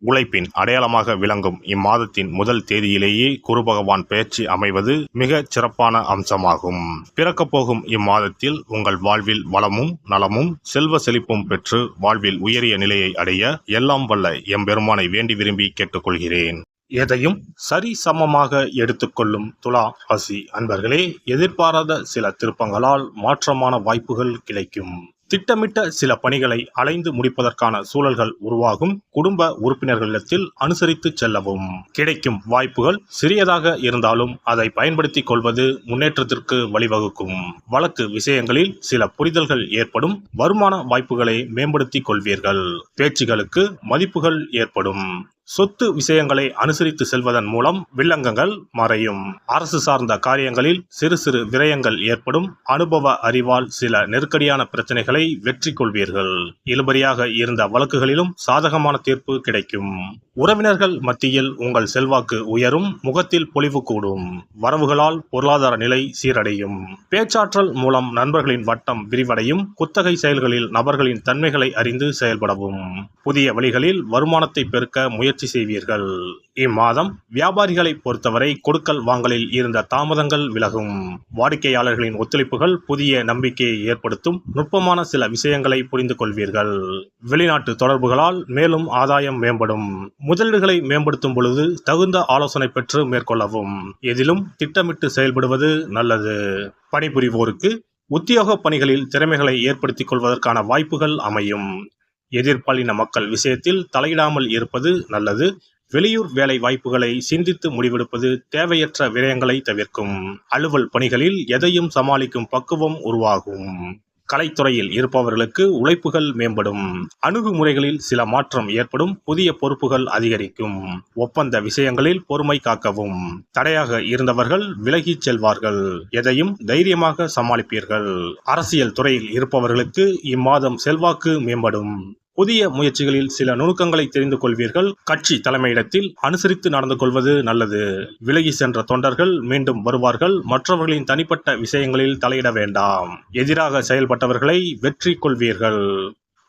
உழைப்பின் அடையாளமாக விளங்கும் இம்மாதத்தின் முதல் தேதியிலேயே குரு பகவான் பெயர்ச்சி அமைவது மிக சிறப்பான அம்சமாகும். பிறக்கப் போகும் இம்மாதத்தில் உங்கள் வாழ்வில் வளமும் நலமும் செல்வ செழிப்பும் பெற்று வாழ்வில் உயரிய நிலையை அடைய எல்லாம் வல்ல எம்பெருமானை வேண்டி விரும்பி கேட்டுக்கொள்கிறேன். எதையும் சரி சமமாக எடுத்துக்கொள்ளும் துலா ராசி அன்பர்களே எதிர்பாராத சில திருப்பங்களால் மாற்றமான வாய்ப்புகள் கிடைக்கும். திட்டமிட்ட சில பணிகளை அலைந்து முடிப்பதற்கான சூழல்கள் உருவாகும். குடும்ப உறுப்பினர்களிடத்தில் அனுசரித்து செல்லவும். கிடைக்கும் வாய்ப்புகள் சிறியதாக இருந்தாலும் அதை பயன்படுத்திக் கொள்வது முன்னேற்றத்திற்கு வழிவகுக்கும். வழக்கு விஷயங்களில் சில புரிதல்கள் ஏற்படும். வருமான வாய்ப்புகளை மேம்படுத்திக் கொள்வீர்கள். பேச்சுகளுக்கு மதிப்புகள் ஏற்படும். சொத்து விஷயங்களை அனுசரித்து செல்வதன் மூலம் வில்லங்கங்கள் மறையும். அரசு சார்ந்த காரியங்களில் சிறு சிறு விரயங்கள் ஏற்படும். அனுபவ அறிவால் சில நெருக்கடியான பிரச்சனைகளை வெற்றி கொள்வீர்கள். இழுபறியாக இருந்த வழக்குகளிலும் சாதகமான தீர்ப்பு கிடைக்கும். உறவினர்கள் மத்தியில் உங்கள் செல்வாக்கு உயரும். முகத்தில் பொலிவு கூடும். வரவுகளால் பொருளாதார நிலை சீரடையும். பேச்சாற்றல் மூலம் நண்பர்களின் வட்டம் விரிவடையும். குத்தகை செயல்களில் நபர்களின் தன்மைகளை அறிந்து செயல்படவும். புதிய வழிகளில் வருமானத்தை பெருக்க முயற்சி செய்வீர்கள். இம்மாதம் வியாபாரிகளை பொறுத்தவரை கொடுக்கல் வாங்கலில் இருந்த தாமதங்கள் விலகும். வாடிக்கையாளர்களின் ஒத்துழைப்புகள் புதிய நம்பிக்கையை ஏற்படுத்தும். நுட்பமான சில விஷயங்களை புரிந்து கொள்வீர்கள் வெளிநாட்டு தொடர்புகளால் மேலும் ஆதாயம் மேம்படும். முதலீடுகளை மேம்படுத்தும் பொழுது தகுந்த ஆலோசனை பெற்று மேற்கொள்ளவும். எதிலும் திட்டமிட்டு செயல்படுவது நல்லது. பணிபுரிவோருக்கு உத்தியோக பணிகளில் திறமைகளை ஏற்படுத்திக் கொள்வதற்கான வாய்ப்புகள் அமையும். எதிர்பாலின மக்கள் விஷயத்தில் தலையிடாமல் இருப்பது நல்லது. வெளியூர் வேலை வாய்ப்புகளை சிந்தித்து முடிவெடுப்பது தேவையற்ற விரயங்களை தவிர்க்கும். அலுவல் பணிகளில் எதையும் சமாளிக்கும் பக்குவம் உருவாகும். கலைத்துறையில் இருப்பவர்களுக்கு உழைப்புகள் மேம்படும். அணுகுமுறைகளில் சில மாற்றம் ஏற்படும். புதிய பொறுப்புகள் அதிகரிக்கும். ஒப்பந்த விஷயங்களில் பொறுமை காக்கவும். தடையாக இருந்தவர்கள் விலகிச் செல்வார்கள். எதையும் தைரியமாக சமாளிப்பீர்கள். அரசியல் துறையில் இருப்பவர்களுக்கு இம்மாதம் செல்வாக்கு மேம்படும். புதிய முயற்சிகளில் சில நுணுக்கங்களை தெரிந்து கொள்வீர்கள். கட்சி தலைமையிடத்தில் அனுசரித்து நடந்து கொள்வது நல்லது. விலகி சென்ற தொண்டர்கள் மீண்டும் வருவார்கள். மற்றவர்களின் தனிப்பட்ட விஷயங்களில் தலையிட வேண்டாம். எதிராக செயல்பட்டவர்களை வெற்றி கொள்வீர்கள்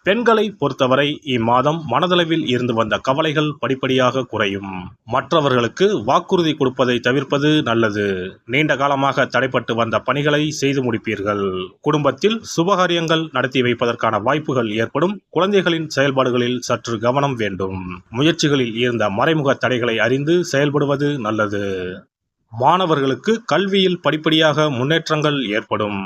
பெண்களை பொறுத்தவரை இம்மாதம் மனதளவில் இருந்து வந்த கவலைகள் படிப்படியாக குறையும். மற்றவர்களுக்கு வாக்குறுதி கொடுப்பதை தவிர்ப்பது நல்லது. நீண்ட காலமாக தடைப்பட்டு வந்த பணிகளை செய்து முடிப்பீர்கள். குடும்பத்தில் சுபகாரியங்கள் நடத்தி வைப்பதற்கான வாய்ப்புகள் ஏற்படும். குழந்தைகளின் செயல்பாடுகளில் சற்று கவனம் வேண்டும். முயற்சிகளில் இருந்த மறைமுக தடைகளை அறிந்து செயல்படுவது நல்லது. மாணவர்களுக்கு கல்வியில் படிப்படியாக முன்னேற்றங்கள் ஏற்படும்.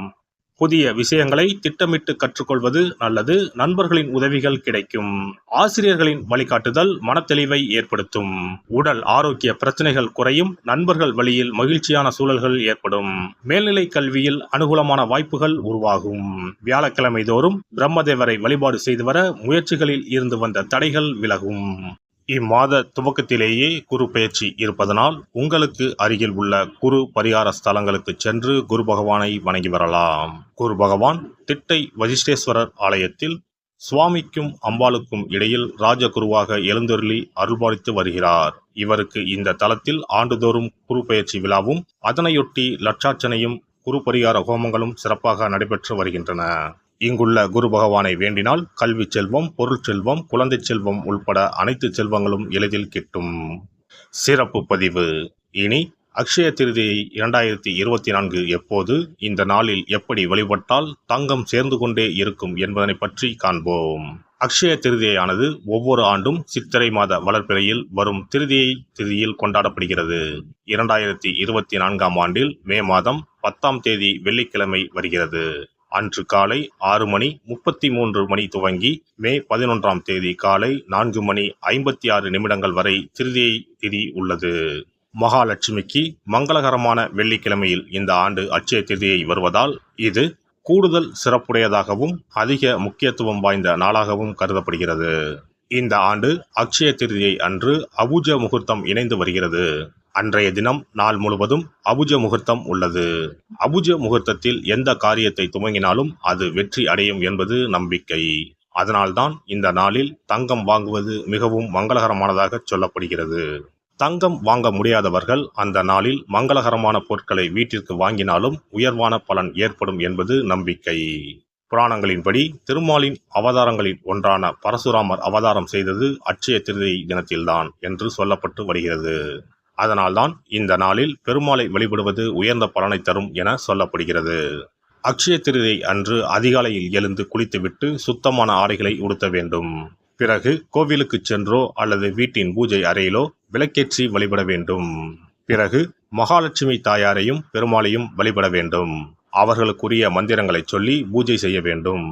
புதிய விஷயங்களை திட்டமிட்டு கற்றுக்கொள்வது நல்லது. நண்பர்களின் உதவிகள் கிடைக்கும். ஆசிரியர்களின் வழிகாட்டுதல் மனத்தெளிவை ஏற்படுத்தும். உடல் ஆரோக்கிய பிரச்சனைகள் குறையும். நண்பர்கள் வழியில் மகிழ்ச்சியான சூழல்கள் ஏற்படும். மேல்நிலை கல்வியில் அனுகூலமான வாய்ப்புகள் உருவாகும். வியாழக்கிழமை தோறும் பிரம்மதேவரை வழிபாடு செய்து வர முயற்சிகளில் இருந்து வந்த தடைகள் விலகும். இம்மாத துவக்கத்திலேயே குரு பயிற்சி இருப்பதனால் உங்களுக்கு அருகில் உள்ள குரு பரிகார ஸ்தலங்களுக்கு சென்று குரு பகவானை வணங்கி வரலாம். குரு பகவான் திட்டை வசிஷ்டேஸ்வரர் ஆலயத்தில் சுவாமிக்கும் அம்பாளுக்கும் இடையில் ராஜகுருவாக எழுந்தருளி அருள்பாலித்து வருகிறார். இவருக்கு இந்த தலத்தில் ஆண்டுதோறும் குரு பயிற்சி விழாவும் அதனையொட்டி லட்சார்ச்சனையும் குரு பரிகார ஹோமங்களும் சிறப்பாக நடைபெற்று வருகின்றன. இங்குள்ள குரு பகவானை வேண்டினால் கல்வி செல்வம் பொருள் செல்வம் குழந்தை செல்வம் உள்பட அனைத்து செல்வங்களும் எளிதில் கிட்டும். சிறப்பு பதிவு. இனி அக்ஷய திருதியை இரண்டாயிரத்தி இருபத்தி நான்கு எப்போது இந்த நாளில் எப்படி வழிபட்டால் தங்கம் சேர்ந்து கொண்டே இருக்கும் என்பதனை பற்றி காண்போம். அக்ஷய திருதியானது ஒவ்வொரு ஆண்டும் சித்திரை மாத வளர்ப்பிறையில் வரும் திருதியை திருதியில் கொண்டாடப்படுகிறது. இரண்டாயிரத்தி இருபத்தி நான்காம் ஆண்டில் மே மாதம் பத்தாம் தேதி வெள்ளிக்கிழமை வருகிறது. அன்று காலை ஆறு மணி முப்பத்தி மூன்று மணி துவங்கி மே பதினொன்றாம் தேதி காலை நான்கு மணி ஐம்பத்தி ஆறு நிமிடங்கள் வரை திருதியை திதி உள்ளது. மகாலட்சுமிக்கு மங்களகரமான வெள்ளிக்கிழமையில் இந்த ஆண்டு அட்சய திருதியை வருவதால் இது கூடுதல் சிறப்புடையதாகவும் அதிக முக்கியத்துவம் வாய்ந்த நாளாகவும் கருதப்படுகிறது. இந்த ஆண்டு அக்ஷய திருதியை அன்று அபூஜ முகூர்த்தம் இணைந்து வருகிறது. அன்றைய தினம் நாள் முழுவதும் அபுஜ முகூர்த்தம் உள்ளது. அபுஜ முகூர்த்தத்தில் எந்த காரியத்தை துவங்கினாலும் அது வெற்றி அடையும் என்பது நம்பிக்கை. அதனால்தான் இந்த நாளில் தங்கம் வாங்குவது மிகவும் மங்களகரமானதாக சொல்லப்படுகிறது. தங்கம் வாங்க முடியாதவர்கள் அந்த நாளில் மங்களகரமான பொருட்களை வீட்டிற்கு வாங்கினாலும் உயர்வான பலன் ஏற்படும் என்பது நம்பிக்கை. புராணங்களின்படி திருமாலின் அவதாரங்களில் ஒன்றான பரசுராமர் அவதாரம் செய்தது அட்சய திருதை தினத்தில்தான் என்று சொல்லப்பட்டு வருகிறது. அதனால்தான் இந்த நாளில் பெருமாளை வழிபடுவது உயர்ந்த பலனை தரும் என சொல்லப்படுகிறது. அக்ஷய திருதை அன்று அதிகாலையில் எழுந்து குளித்துவிட்டு சுத்தமான ஆடைகளை உடுத்த வேண்டும். பிறகு கோவிலுக்கு சென்றோ அல்லது வீட்டின் பூஜை அறையிலோ விளக்கேற்றி வழிபட வேண்டும். பிறகு மகாலட்சுமி தாயாரையும் பெருமாளையும் வழிபட வேண்டும். அவர்களுக்குரிய மந்திரங்களை சொல்லி பூஜை செய்ய வேண்டும்.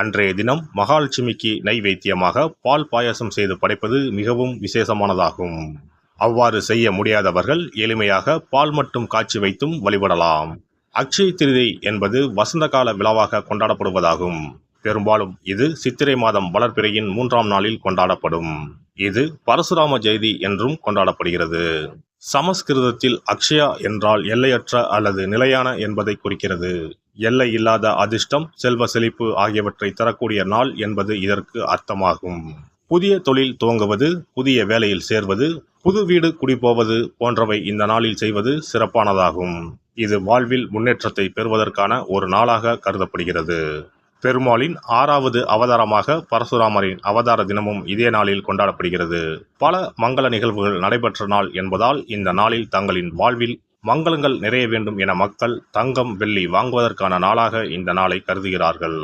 அன்றைய தினம் மகாலட்சுமிக்கு நைவேத்தியமாக பால் பாயாசம் செய்து படைப்பது மிகவும் விசேஷமானதாகும். அவ்வாறு செய்ய முடியாதவர்கள் எளிமையாக பால் மட்டும் காய்ச்சி வைத்தும் வழிபடலாம். அக்ஷய திருதை என்பது வசந்த கால விழாவாக கொண்டாடப்படுவதாகும். பெரும்பாலும் இது சித்திரை மாதம் வளர்பிறையின் மூன்றாம் நாளில் கொண்டாடப்படும். இது பரசுராம ஜெயதி என்றும் கொண்டாடப்படுகிறது. சமஸ்கிருதத்தில் அக்ஷயா என்றால் எல்லையற்ற அல்லது நிலையான என்பதை குறிக்கிறது. எல்லை இல்லாத அதிர்ஷ்டம் செல்வ செழிப்பு ஆகியவற்றை தரக்கூடிய நாள் என்பது இதற்கு அர்த்தமாகும். புதிய தொழில் துவங்குவது புதிய வேலையில் சேர்வது புது வீடு குடிபோவது போன்றவை இந்த நாளில் செய்வது சிறப்பானதாகும். இது வாழ்வில் முன்னேற்றத்தை பெறுவதற்கான ஒரு நாளாக கருதப்படுகிறது. பெருமாளின் ஆறாவது அவதாரமாக பரசுராமரின் அவதார தினமும் இதே நாளில் கொண்டாடப்படுகிறது. பல மங்கள நிகழ்வுகள் நடைபெற்ற நாள் என்பதால் இந்த நாளில் தங்களின் வாழ்வில் மங்களங்கள் நிறைய வேண்டும் என மக்கள் தங்கம் வெள்ளி வாங்குவதற்கான நாளாக இந்த நாளை கருதுகிறார்கள்.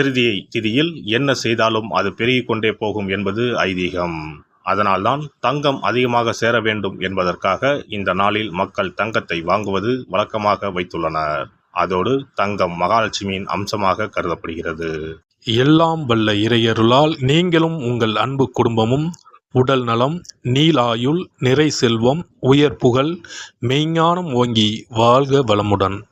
திருதியை திதியில் என்ன செய்தாலும் அது பெருகிக் கொண்டே போகும் என்பது ஐதீகம். அதனால்தான் தங்கம் அதிகமாக சேர வேண்டும் என்பதற்காக இந்த நாளில் மக்கள் தங்கத்தை வாங்குவது வழக்கமாக வைத்துள்ளனர். அதோடு தங்கம் மகாலட்சுமியின் அம்சமாக கருதப்படுகிறது. எல்லாம் வல்ல இறையருளால் நீங்களும் உங்கள் அன்பு குடும்பமும் உடல் நலம் நீலாயுள் நிறை செல்வம் உயர் புகழ் மெய்ஞானம் ஓங்கி வாழ்க வளமுடன்.